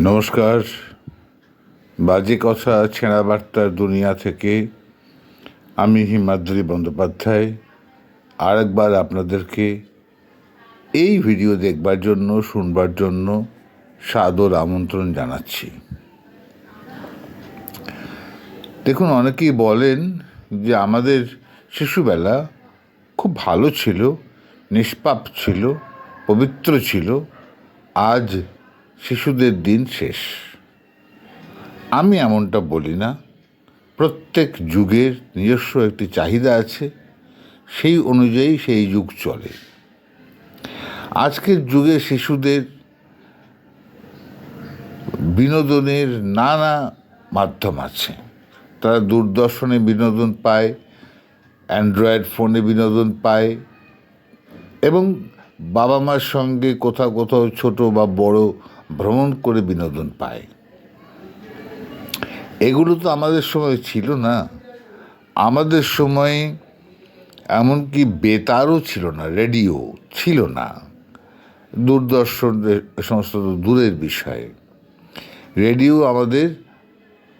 নমস্কার। বাজে কথা ছেঁড়া বার্তার দুনিয়া থেকে। আমি হিমাদ্রি বন্দ্যোপাধ্যায়। আরেকবার আপনাদেরকে এই ভিডিও দেখবার জন্য, শুনবার জন্য সাদর আমন্ত্রণ জানাচ্ছি। দেখুন, অনেকেই বলেন যে আমাদের শিশুবেলা খুব ভালো ছিল, নিষ্পাপ ছিল, পবিত্র ছিল। আজ শিশুদের দিন শেষ। আমি এমনটা বলি না। প্রত্যেক যুগের নিজস্ব একটি চাহিদা আছে, সেই অনুযায়ী সেই যুগ চলে। আজকের যুগে শিশুদের বিনোদনের নানা মাধ্যম আছে। তারা দূরদর্শনে বিনোদন পায়, অ্যান্ড্রয়েড ফোনে বিনোদন পায় এবং বাবা মার সঙ্গে কোথাও কোথাও ছোট বা বড় ভ্রমণ করে বিনোদন পায়। এগুলো তো আমাদের সময় ছিল না। আমাদের সময়ে এমনকি বেতারও ছিল না, রেডিও ছিল না। দূরদর্শন সমস্ত দূরের বিষয়ে। রেডিও আমাদের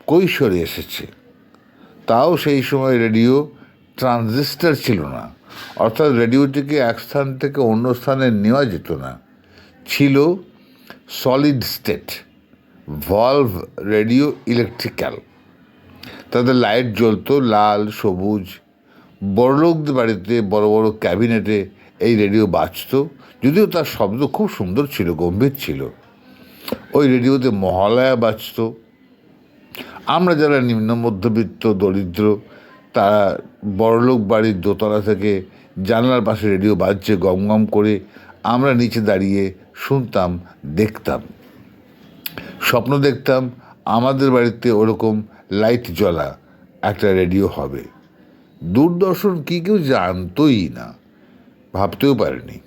কৈশোরে এসেছে। তাও সেই সময় রেডিও ট্রানজিস্টার ছিল না। অর্থাৎ রেডিওটিকে এক স্থান থেকে অন্য স্থানে নেওয়া যেত না। ছিল solid state valve radio electrical তাদের লাইট জ্বলতো, লাল, সবুজ। বড়লোকদের বাড়িতে, বড় বড় ক্যাবিনেটে এই রেডিও বাজত। যদিও তার শব্দ খুব সুন্দর ছিল, গম্ভীর ছিল। ওই রেডিওতে মহালয়া বাজত। আমরা যারা নিম্ন মধ্যবিত্ত, দরিদ্র, তারা বড়লোক বাড়ির দোতলা থেকে জানলার পাশে রেডিও বাজছে গম করে আমরা নিচে দাঁড়িয়ে শুনতাম, দেখতাম। স্বপ্ন দেখতাম আমাদের বাড়িতে ওরকম লাইট জ্বলা একটা রেডিও হবে। দূরদর্শন কি কেউ জানতোই না, ভাবতেও পারেনি।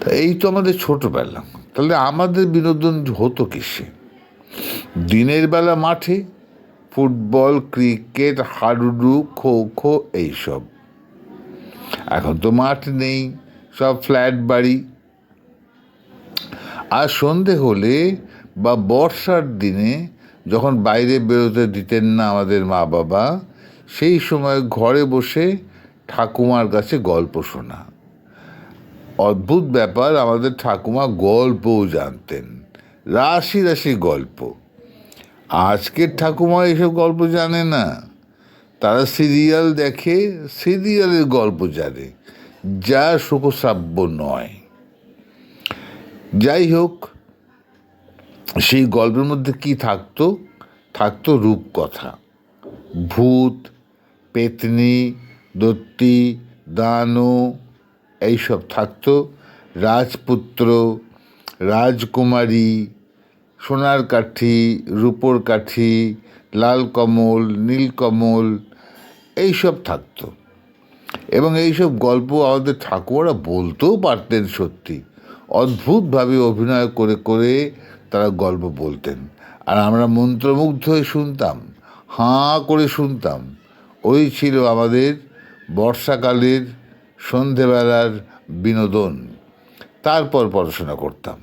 তা এই তো আমাদের ছোটোবেলা। তাহলে আমাদের বিনোদন হতো কিসে? দিনের বেলা মাঠে ফুটবল, ক্রিকেট, হাডুডু খো খো এইসব। এখন তো মাঠ নেই, সব ফ্ল্যাট বাড়ি। আর সন্ধে হলে বা বর্ষার দিনে যখন বাইরে বেরোতে দিতেন না আমাদের মা বাবা, সেই সময় ঘরে বসে ঠাকুমার কাছে গল্প শোনা। অদ্ভুত ব্যাপার, আমাদের ঠাকুমা গল্পও জানতেন, রাশি রাশি গল্প। আজকের ঠাকুমা এসব গল্প জানে না। তারা সিরিয়াল দেখে সিরিয়ালের গল্প জানে, যা সুখশ্রাব্য নয়। যাই হোক সেই গল্পের মধ্যে কি থাকতো? থাকতো রূপকথা। ভূত, পেতনি, দত্তি, দানু, এইসব থাকতো। রাজপুত্র, রাজকুমারী, সোনার কাঠি, রূপোর কাঠি, লাল কমল নীলকমল এইসব থাকতো। এবং এইসব গল্প আমাদের ঠাকুররা বলতেও পারতেন সত্যি। অদ্ভুতভাবে অভিনয় করে করে তারা গল্প বলতেন। আর আমরা মন্ত্রমুগ্ধ হয়ে শুনতাম, হাঁ করে শুনতাম। ওই ছিল আমাদের বর্ষাকালের সন্ধেবেলার বিনোদন। তারপর পড়াশোনা করতাম।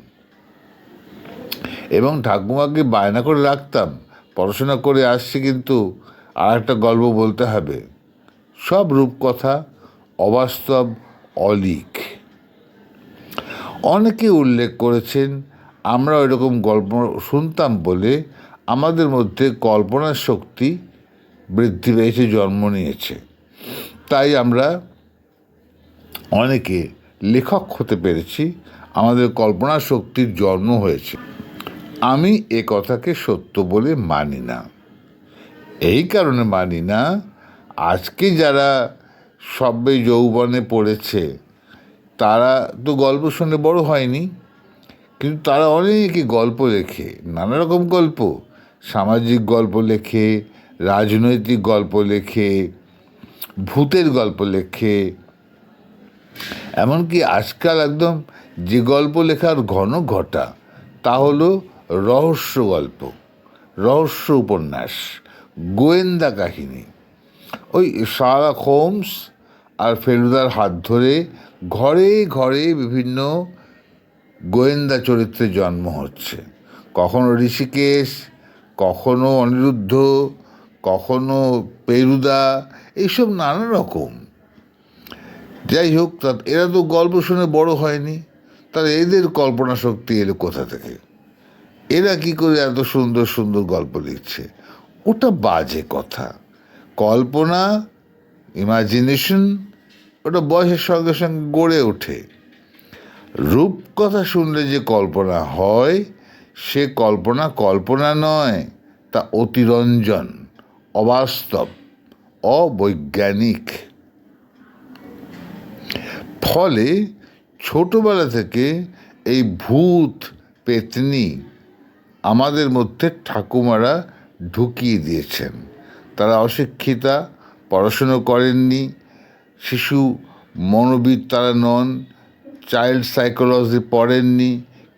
এবং ঠাকুমাকে বায়না করে রাখতাম, পড়াশোনা করে আসছি কিন্তু আর একটা গল্প বলতে হবে। সব রূপকথা অবাস্তব, অলিক। অনেকে উল্লেখ করেছেন, আমরা এরকম গল্প শুনতাম বলে আমাদের মধ্যে কল্পনার শক্তি বৃদ্ধি পেয়েছে, জন্ম নিয়েছে। তাই আমরা অনেকে লেখক হতে পেরেছি, আমাদের কল্পনা শক্তির জন্ম হয়েছে। আমি এ কথাকে সত্য বলে মানি না। এই কারণে মানি না, আজকে যারা সবে যৌবনে পড়েছে তারা তো গল্প শুনে বড় হয়নি, কিন্তু তারা অনেকই গল্প লেখে, নানা রকম গল্প। সামাজিক গল্প লেখে, রাজনৈতিক গল্প লেখে, ভূতের গল্প লেখে। এমনকি আজকাল একদম যে গল্প লেখার ঘন ঘটা, তা হলো রহস্য গল্প, রহস্য উপন্যাস, গোয়েন্দা কাহিনী। ওই সারা হোমস আর ফেলুদার হাত ধরে ঘরে ঘরে বিভিন্ন গোয়েন্দা চরিত্রে জন্ম হচ্ছে। কখনো ঋষিকেশ, কখনো অনিরুদ্ধ, কখনো পেরুদা এইসব নানা রকম। যাই হোক, তা এরা তো গল্প শুনে বড় হয়নি। তাহলে এদের কল্পনা শক্তি এলো কোথা থেকে? এরা কি করে এত সুন্দর সুন্দর গল্প লিখছে? ওটা বাজে কথা। কল্পনা ইমাজিনেশন ওটা বয়সের সঙ্গে সঙ্গে গড়ে ওঠে। রূপকথা শুনলে যে কল্পনা হয়, সে কল্পনা কল্পনা নয়, তা অতিরঞ্জন, অবাস্তব, অবৈজ্ঞানিক। ফলে ছোটবেলা থেকে এই ভূত পেতনি আমাদের মধ্যে ঠাকুমারা ঢুকিয়ে দিয়েছেন। তারা অশিক্ষিতা, পড়াশুনো করেননি শিশু মনোবিদ তারা নন চাইল্ড সাইকোলজি পড়েননি,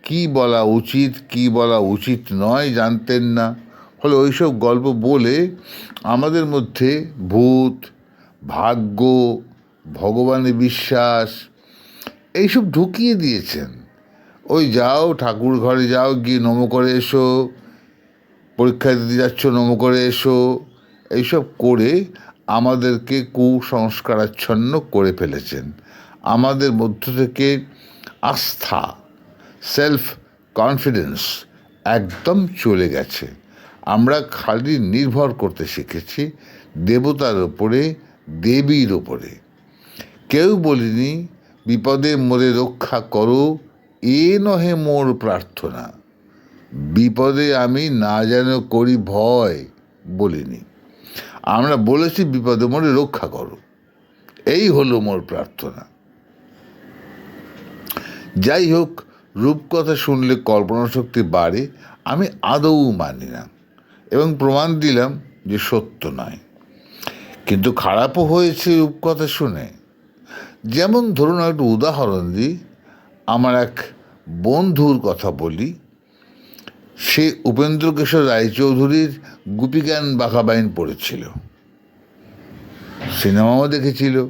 কি বলা উচিত, কি বলা উচিত নয় জানতেন না। ফলে ওইসব গল্প বলে আমাদের মধ্যে ভূত, ভাগ্য ভগবানে বিশ্বাস, এইসব ঢুকিয়ে দিয়েছেন। ওই যাও ঠাকুর ঘরে যাও, গিয়ে নম করে এসো পরীক্ষা দিতে যাচ্ছ, নম করে এসো, এইসব করে আমাদেরকে কুসংস্কারাচ্ছন্ন করে ফেলেছেন। আমাদের মধ্য থেকে আস্থা সেলফ কনফিডেন্স একদম চলে গেছে। আমরা খালি নির্ভর করতে শিখেছি দেবতার ওপরে দেবীর ওপরে কেউ বলিনি, বিপদে মোরে রক্ষা করো, এ নহে মোর প্রার্থনা। বিপদে আমি না যেন করি ভয় বলিনি। আমরা বলেছি বিপদে মোরে রক্ষা করো। এই হলো মোর প্রার্থনা। যাই হোক, রূপকথা শুনলে কল্পনা শক্তি বাড়ে, আমি আদৌ মানি না এবং প্রমাণ দিলাম যে সত্য নয়। কিন্তু খারাপও হয়েছে রূপকথা শুনে। যেমন ধরুন একটা উদাহরণ দিই, আমার এক বন্ধুর কথা বলি। সে উপেন্দ্র কিশোর রায়চৌধুরীর গুপিগান বাঘাবাইন পড়েছিল। সিনেমাও দেখেছিল,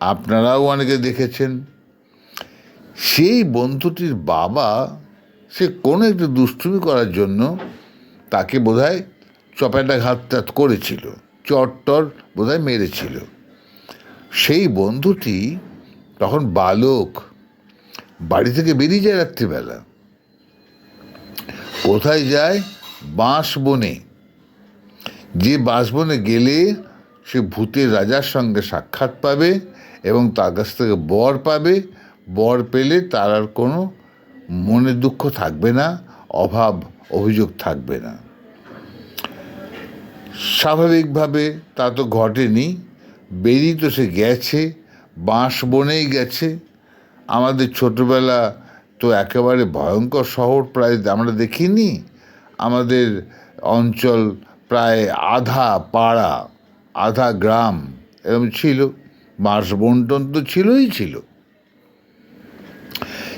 আপনারাও অনেকে দেখেছেন। সেই বন্ধুটির বাবা, সে কোনো একটু দুষ্টুমি করার জন্য তাকে বোধহয় চপেটা ঘাতটাত করেছিল, চট্টর বোধহয় মেরেছিল। সেই বন্ধুটি তখন বালক, বাড়ি থেকে বেরিয়ে যায় রাত্রিবেলা। কোথায় যায়? বাঁশ বনে যে বাঁশবনে গেলে সে ভূতের রাজার সঙ্গে সাক্ষাৎ পাবে এবং তার কাছ থেকে বর পাবে। বর পেলে তার আর কোনো মনে দুঃখ থাকবে না, অভাব, অভিযোগ থাকবে না। স্বাভাবিকভাবে তা তো ঘটেনি। বেরিয়ে তো সে গেছে বাঁশ বনেই গেছে। আমাদের ছোটবেলা তো একেবারে ভয়ঙ্কর শহর প্রায় আমরা দেখিনি। আমাদের অঞ্চল প্রায় আধা পাড়া, আধা গ্রাম এরকম ছিল। বাঁশ বন্টন তো ছিলই ছিল।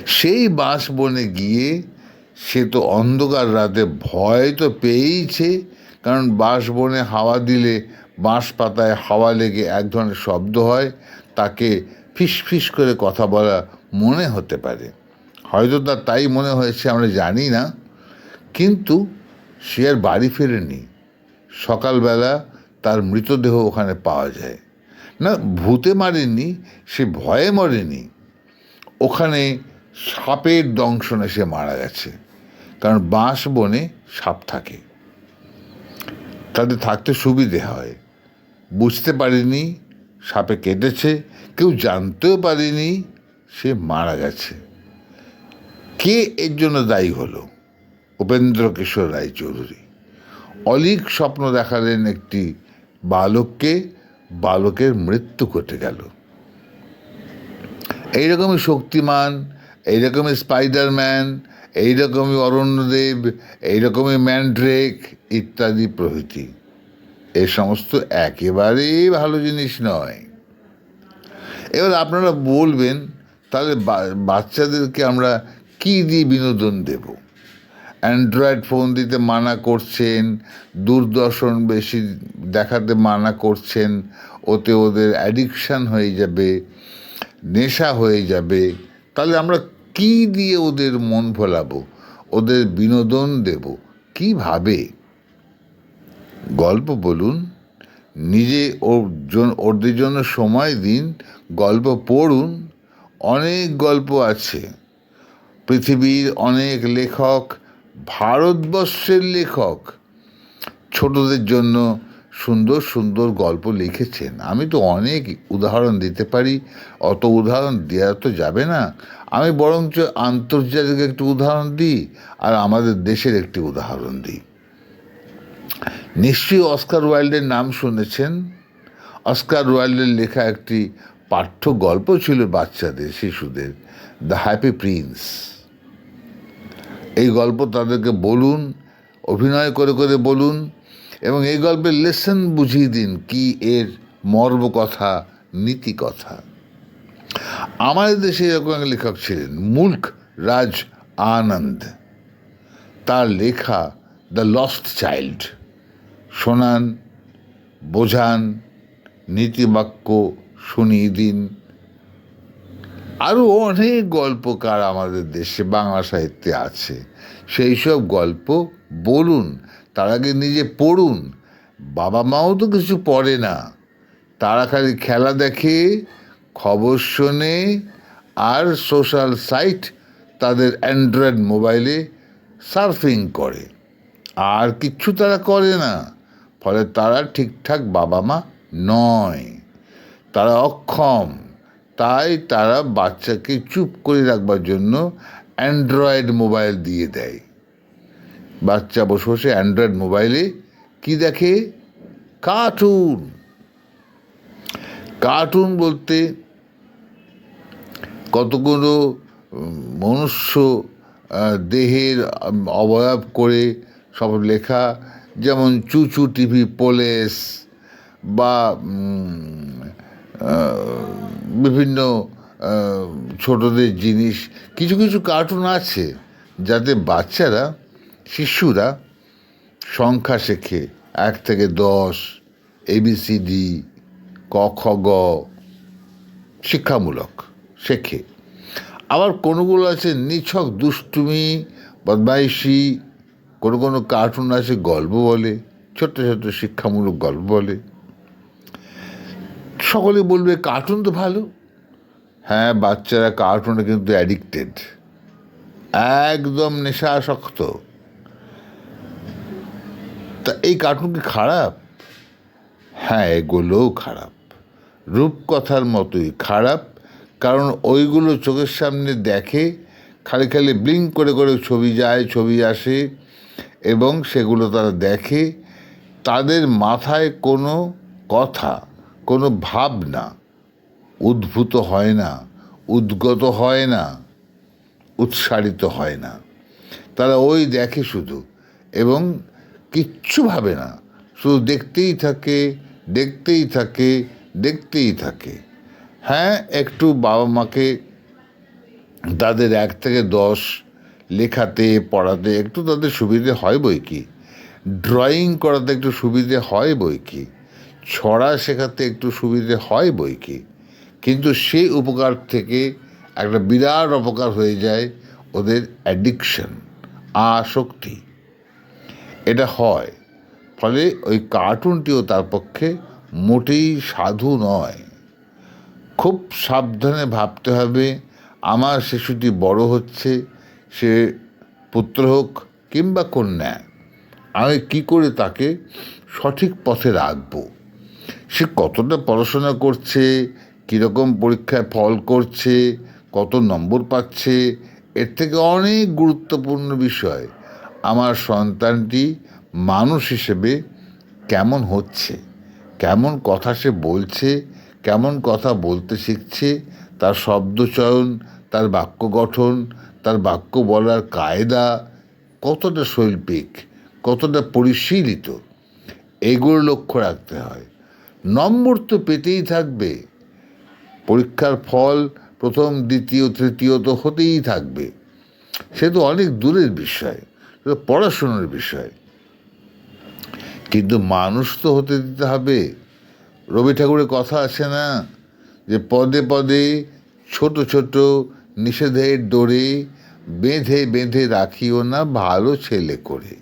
সেই বাঁশ বনে গিয়ে সে তো অন্ধকার রাতে ভয় তো পেয়েইছে, কারণ বাঁশ বনে হাওয়া দিলে বাঁশ পাতায় হাওয়া লেগে এক ধরনের শব্দ হয়, তাকে ফিস ফিস করে কথা বলা মনে হতে পারে। হয়তো তার তাই মনে হয়েছে, আমরা জানি না। কিন্তু সে আর বাড়ি ফেরেনি। সকালবেলা তার মৃতদেহ ওখানে পাওয়া যায়। না, ভূতে মারেনি, সে ভয়ে মরেনি। ওখানে সাপের দংশনে সে মারা গেছে, কারণ বাঁশ বনে সাপ থাকে। তাদের থাকতে সুবিধে হয়। বুঝতে পারিনি সাপে কেটেছে, কেউ জানতেও পারেনি সে মারা গেছে। কে এর জন্য দায়ী হলো? উপেন্দ্র কিশোর রায়চৌধুরী। অলিক স্বপ্ন দেখালেন একটি বালককে, বালকের মৃত্যু ঘটে গেল। এইরকমই শক্তিমান, এইরকমই স্পাইডারম্যান, এইরকমই অরণ্যদেব, এইরকমই ম্যান্ড্রেক ইত্যাদি প্রভৃতি। এ সমস্ত একেবারেই ভালো জিনিস নয়। এবার আপনারা বলবেন, তাহলে বাচ্চাদেরকে আমরা কী দিয়ে বিনোদন দেব? অ্যান্ড্রয়েড ফোন দিতে মানা করছেন, দূরদর্শন বেশি দেখাতে মানা করছেন, ওতে ওদের অ্যাডিকশান হয়ে যাবে, নেশা হয়ে যাবে। তাহলে আমরা কি দিয়ে ওদের মন ভোলাবো? ওদের বিনোদন দেব? কীভাবে গল্প বলুন। নিজে ওর ওদের জন্য সময় দিন, গল্প পড়ুন। অনেক গল্প আছে। পৃথিবীর অনেক লেখক ভারতবর্ষের লেখক ছোটদের জন্য সুন্দর সুন্দর গল্প লিখেছেন। আমি তো অনেক উদাহরণ দিতে পারি। অত উদাহরণ দেওয়া তো যাবে না। আমি বরঞ্চ আন্তর্জাতিক একটি উদাহরণ দিই আর আমাদের দেশের একটি উদাহরণ দিই। নিশ্চয়ই অস্কার ওয়াইল্ডের নাম শুনেছেন। অস্কার ওয়াইল্ডের লেখা একটি পাঠ্য গল্প ছিল বাচ্চাদের, শিশুদের, দ্য হ্যাপি প্রিন্স এই গল্প তাদেরকে বলুন, অভিনয় করে করে বলুন, এবং এই গল্পের লেসন বুঝিয়ে দিন কি এর মর্ম কথা, নীতি কথা। আমাদের দেশে এরকম এক লেখক ছিলেন, মুল্ক রাজ আনন্দ। তার লেখা দ্য লস্ট চাইল্ড। শোনান, বোঝান, নীতিবাক্য শুনিয়ে দিন। আরও অনেক গল্পকার আমাদের দেশে বাংলা সাহিত্যে আছে। সেই সব গল্প বলুন, তার আগে নিজে পড়ুন। বাবা মাও তো কিছু পড়ে না। তারা খালি খেলা দেখে, খবর শোনে, আর সোশ্যাল সাইট তাদের অ্যান্ড্রয়েড মোবাইলে সার্ফিং করে। আর কিচ্ছু তারা করে না, ফলে তারা ঠিকঠাক বাবা মা নয়। তারা অক্ষম। তাই তারা বাচ্চাকে চুপ করে রাখবার জন্য অ্যান্ড্রয়েড মোবাইল দিয়ে দেয়। বাচ্চা বসে বসে অ্যান্ড্রয়েড মোবাইলে কি দেখে? কার্টুন। কার্টুন বলতে কতগুলো মনুষ্য দেহের অবয়ব করে সব লেখা, যেমন চুচু টিভি, পোলেস বা বিভিন্ন ছোটদের জিনিস, কিছু কিছু কার্টুন আছে যাতে বাচ্চারা, শিশুরা সংখ্যা শেখে। এক থেকে দশ এবিসিডি ক, খ, গ, শিক্ষামূলক, শেখে। আবার কোনোগুলো আছে নিছক দুষ্টুমি, বদমাইশি, কোনো কোনো কার্টুন আছে গল্প বলে, ছোট্ট ছোট্ট শিক্ষামূলক গল্প বলে। সকলে বলবে কার্টুন তো ভালো। হ্যাঁ বাচ্চারা কার্টুনে কিন্তু অ্যাডিক্টেড একদম নেশাসক্ত। তা এই কার্টুন কি খারাপ? হ্যাঁ এগুলোও খারাপ। রূপকথার মতোই খারাপ, কারণ ওইগুলো চোখের সামনে দেখে খালি খালি ব্লিঙ্ক করে করে ছবি যায়, ছবি আসে, এবং সেগুলো তারা দেখে, তাদের মাথায় কোনো কথা কোনো ভাবনা উদ্ভূত হয় না, উদ্গত হয় না, উৎসারিত হয় না। তারা ওই দেখে শুধু এবং কিচ্ছু ভাবে না। শুধু দেখতেই থাকে দেখতেই থাকে দেখতেই থাকে। হ্যাঁ একটু বাবা মাকে তাদের এক থেকে দশ লেখাতে, পড়াতে একটু তাদের সুবিধে হয় বই কি? ড্রয়িং করাতে একটু সুবিধে হয় বই কি? ছড়া শেখাতে একটু সুবিধে হয় বই কি? কিন্তু সেই উপকার থেকে একটা বিরাট অপকার হয়ে যায় ওদের অ্যাডিকশন আসক্তি। এটা হয়, ফলে ওই কার্টুনটিও তার পক্ষে মোটেই সাধু নয়। খুব সাবধানে ভাবতে হবে, আমার শিশুটি বড় হচ্ছে, সে পুত্র হোক কিংবা কন্যা, আমি কি করে তাকে সঠিক পথে রাখব? সে কতটা পড়াশোনা করছে, কীরকম পরীক্ষায় ফল করছে, কত নম্বর পাচ্ছে, এর থেকে অনেক গুরুত্বপূর্ণ বিষয়। আমার সন্তানটি মানুষ হিসেবে কেমন হচ্ছে, কেমন কথা সে বলছে, কেমন কথা বলতে শিখছে, তার শব্দচয়ন তার বাক্য গঠন, তার বাক্য বলার কায়দা কতটা শৈল্পিক, কতটা পরিশীলিত, এগুলো লক্ষ্য রাখতে হয়। নম্বর তো পেতেই থাকবে। পরীক্ষার ফল প্রথম, দ্বিতীয়, তৃতীয় তো হতেই থাকবে। সে তো অনেক দূরের বিষয়, সে পড়াশোনার বিষয়। কিন্তু মানুষ তো হতে দিতে হবে। রবি ঠাকুরের কথা আছে না যে পদে পদে ছোট ছোট নিষেধের ডোরে বেঁধে বেঁধে রাখিও না ভালো ছেলে করে।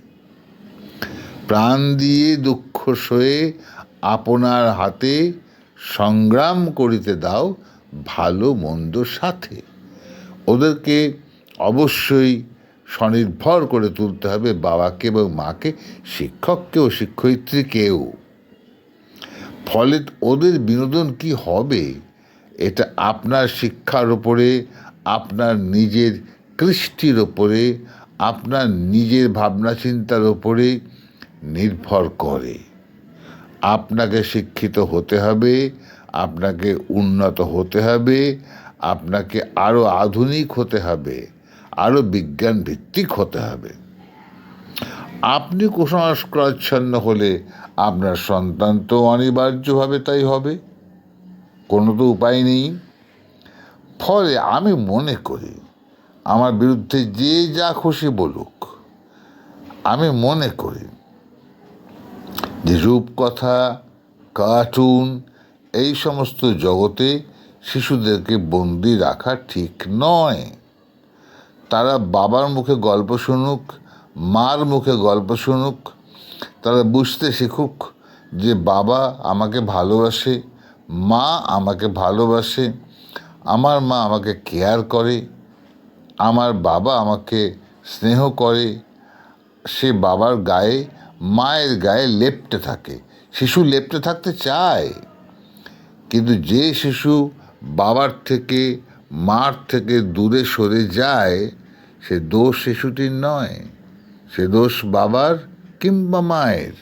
প্রাণ দিয়ে দুঃখ সয়ে আপনার হাতে সংগ্রাম করিতে দাও ভালো মন্দ সাথে। ওদেরকে অবশ্যই স্বনির্ভর করে তুলতে হবে বাবাকে এবং মাকে, শিক্ষককেও, শিক্ষয়িত্রীকেও। ফলে ওদের বিনোদন কি হবে, এটা আপনার শিক্ষার ওপরে আপনার নিজের কৃষ্টির ওপরে আপনার নিজের ভাবনা চিন্তার ওপরে নির্ভর করে। আপনাকে শিক্ষিত হতে হবে, আপনাকে উন্নত হতে হবে, আপনাকে আরও আধুনিক হতে হবে আরও বিজ্ঞান ভিত্তিক হতে হবে। আপনি কুসংস্কারাচ্ছন্ন হলে আপনার সন্তান তো অনিবার্যভাবে তাই হবে। কোনো তো উপায় নেই। ফলে আমি মনে করি, আমার বিরুদ্ধে যে যা খুশি বলুক, আমি মনে করি যে রূপকথা কার্টুন, এই সমস্ত জগতে শিশুদেরকে বন্দি রাখা ঠিক নয়। তারা বাবার মুখে গল্প শুনুক, মার মুখে গল্প শুনুক, তারা বুঝতে শিখুক যে বাবা আমাকে ভালোবাসে, মা আমাকে ভালোবাসে, আমার মা আমাকে কেয়ার করে, আমার বাবা আমাকে স্নেহ করে, সে বাবার গায়ে মায়ের গায়ে লেপ্টে থাকে। শিশু লেপ্টে থাকতে চায়। কিন্তু যে শিশু বাবার থেকে, মার থেকে দূরে সরে যায়, সে দোষ শিশুটির নয়। সে দোষ বাবার কিংবা মায়ের।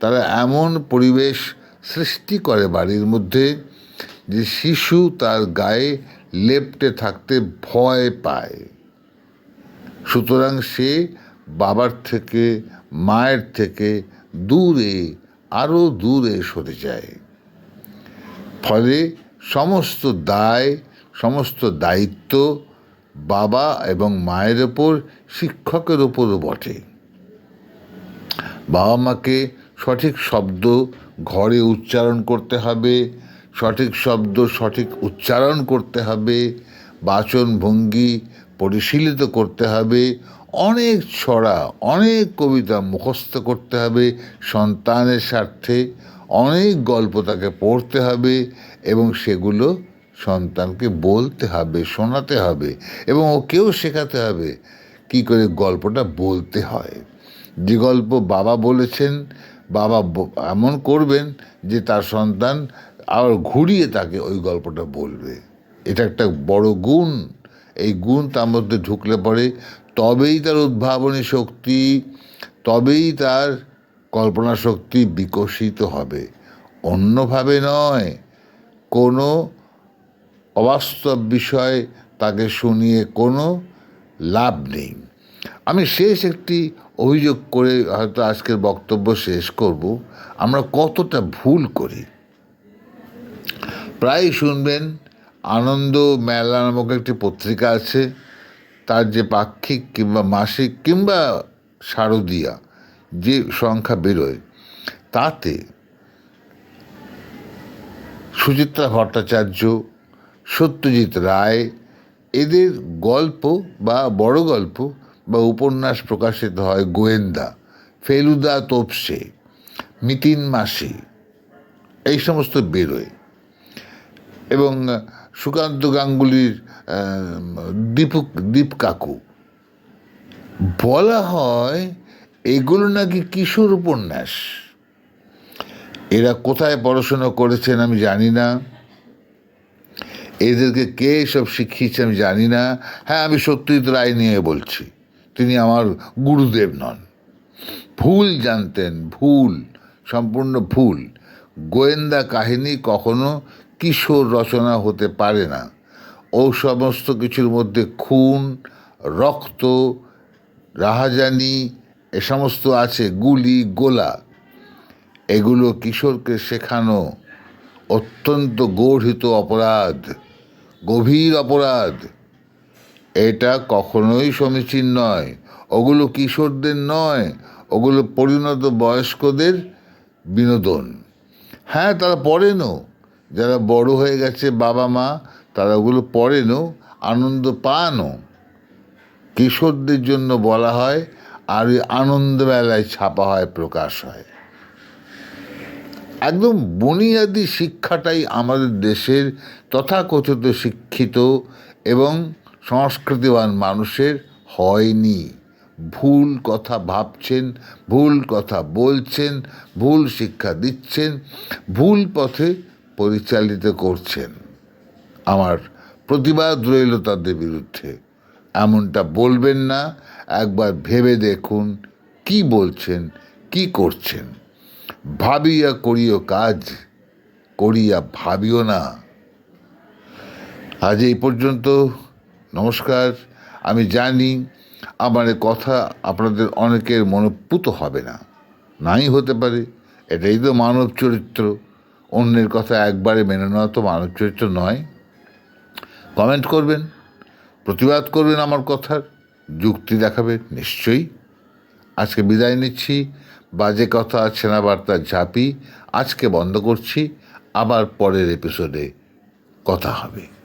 তারা এমন পরিবেশ সৃষ্টি করে বাড়ির মধ্যে যে শিশু তার গায়ে লেপ্টে থাকতে ভয় পায়। সুতরাং সে বাবার থেকে মায়ের থেকে দূরে আরও দূরে সরে যায়। ফলে সমস্ত দায়, সমস্ত দায়িত্ব বাবা এবং মায়ের ওপর, শিক্ষকের ওপরও বটে। বাবা মাকে সঠিক শব্দ ঘরে উচ্চারণ করতে হবে, সঠিক শব্দ সঠিক উচ্চারণ করতে হবে বাচন ভঙ্গি পরিশীলিত করতে হবে অনেক ছড়া, অনেক কবিতা মুখস্থ করতে হবে সন্তানের স্বার্থে, অনেক গল্প তাকে পড়তে হবে এবং সেগুলো সন্তানকে বলতে হবে, শোনাতে হবে এবং ওকেও শেখাতে হবে কি করে গল্পটা বলতে হয়। যে গল্প বাবা বলেছেন, বাবা এমন করবেন যে তার সন্তান আবার ঘুরিয়ে তাকে ওই গল্পটা বলবে। এটা একটা বড় গুণ। এই গুণ তার মধ্যে ঢুকলে পরে তবেই তার উদ্ভাবনী শক্তি, তবেই তার কল্পনা শক্তি বিকশিত হবে। অন্যভাবে নয়, কোনো অবাস্তব বিষয় তাকে শুনিয়ে কোনো লাভ নেই। আমি শেষ একটি অভিযোগ করে হয়তো আজকের বক্তব্য শেষ করব। আমরা কতটা ভুল করি? প্রায় শুনবেন, আনন্দ মেলা নামক একটি পত্রিকা আছে। তার যে পাক্ষিক কিংবা মাসিক কিংবা শারদীয়া যে সংখ্যা বেরোয়, তাতে সুচিত্রা ভট্টাচার্য, সত্যজিৎ রায় এদের গল্প বা বড় গল্প বা উপন্যাস প্রকাশিত হয় গোয়েন্দা, ফেলুদা তোপসে, মিতিন মাসি, এই সমস্ত বেরোয়। এবং সুকান্ত গাঙ্গুলির দীপু দীপ কাকু। বলা হয় এগুলো নাকি কিশোর উপন্যাস। এরা কোথায় পড়াশোনা করেছেন আমি জানি না। এদেরকে কে সব শিখিয়েছে আমি জানি না। হ্যাঁ আমি সত্যজিৎ রায় নিয়ে বলছি। তিনি আমার গুরুদেব নন। ভুল জানতেন, ভুল, সম্পূর্ণ ভুল। গোয়েন্দা কাহিনী কখনো কিশোর রচনা হতে পারে না। ও সমস্ত কিছুর মধ্যে খুন, রক্ত, রাহাজানি, এ সমস্ত আছে গুলি, গোলা। এগুলো কিশোরকে শেখানো অত্যন্ত গর্হিত অপরাধ, গভীর অপরাধ। এটা কখনোই সমীচীন নয়। ওগুলো কিশোরদের নয়, ওগুলো পরিণত বয়স্কদের বিনোদন। হ্যাঁ তারা পড়েনও। যারা বড় হয়ে গেছে বাবা মা তারা ওগুলো পড়েনও, আনন্দ পানও। কিশোরদের জন্য বলা হয়, আর ওই আনন্দমেলায় ছাপা হয়, প্রকাশ হয়। একদম বুনিয়াদি শিক্ষাটাই আমাদের দেশের তথাকথিত শিক্ষিত এবং সংস্কৃতিবান মানুষের হয়নি। ভুল কথা ভাবছেন, ভুল কথা বলছেন, ভুল শিক্ষা দিচ্ছেন, ভুল পথে পরিচালিত করছেন। আমার প্রতিবাদ রইল তাদের বিরুদ্ধে। এমনটা বলবেন না, একবার ভেবে দেখুন কি বলছেন, কি করছেন। ভাবিয়া করিও কাজ, করিয়া ভাবিও না। আজ এই পর্যন্ত, নমস্কার। আমি জানি আমার কথা আপনাদের অনেকের মনোপুত হবে না। নাই হতে পারে, এটাই তো মানব চরিত্র। অন্যের কথা একবারে মেনে নেওয়া তো মানব চরিত্র নয়। কমেন্ট করবেন, প্রতিবাদ করবেন আমার কথার, যুক্তি দেখাবে নিশ্চয়ই। আজকে বিদায় নিচ্ছি, বাজে কথা ছেনা বার্তা ঝাঁপি, আজকে বন্ধ করছি, আবার পরের এপিসোডে কথা হবে।